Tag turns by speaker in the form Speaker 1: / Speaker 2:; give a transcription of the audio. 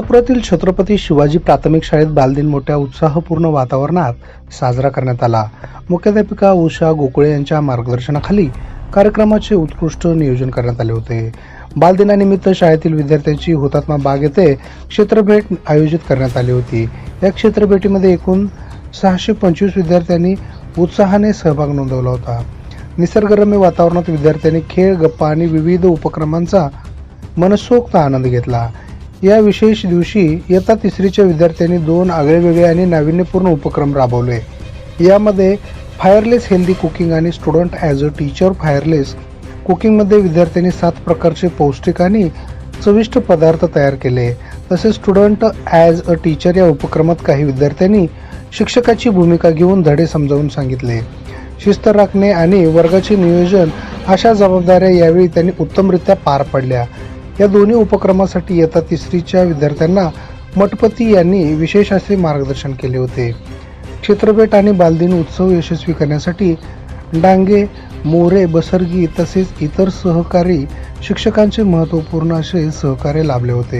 Speaker 1: सोलापुरातील छत्रपती शिवाजी प्राथमिक शाळेत बालदिन मोठ्या उत्साहपूर्ण वातावरणात साजरा करण्यात आला. मुख्याध्यापिका उषा गोकुळे यांच्या मार्गदर्शनाखाली कार्यक्रमाचे उत्कृष्ट नियोजन करण्यात आले होते. बालदिनानिमित्त शाळेतील विद्यार्थ्यांची हुतात्मा बाग येथे क्षेत्रभेट आयोजित करण्यात आली होती. या क्षेत्रभेटीमध्ये एकूण सहाशे पंचवीस विद्यार्थ्यांनी उत्साहाने सहभाग नोंदवला होता. निसर्गरम्य वातावरणात विद्यार्थ्यांनी खेळ गप्पा आणि विविध उपक्रमांचा मनसोक्त आनंद घेतला. या विशेष दिवशी इयत्ता तिसरीच्या विद्यार्थ्यांनी दोन आगळेवेगळे आणि नाविन्यपूर्ण उपक्रम राबवले. यामध्ये फायरलेस हेल्दी कुकिंग आणि student as a teacher fireless कुकिंगमध्ये विद्यार्थ्यांनी सात प्रकारचे पौष्टिक आणि चविष्ट पदार्थ तयार केले. तसेच स्टुडंट ॲज अ टीचर या उपक्रमात काही विद्यार्थ्यांनी शिक्षकाची भूमिका घेऊन धडे समजावून सांगितले. शिस्त राखणे आणि वर्गाचे नियोजन अशा जबाबदाऱ्या यावेळी त्यांनी उत्तमरित्या पार पडल्या. या दोन्ही उपक्रमासाठी इयत्ता तिसरीच्या विद्यार्थ्यांना मठपती यांनी विशेष असे मार्गदर्शन केले होते. क्षेत्रभेट आणि बालदिन उत्सव यशस्वी करण्यासाठी डांगे मोरे बसरगी तसेच इतर सहकारी शिक्षकांचे महत्त्वपूर्ण असे सहकार्य लाभले होते.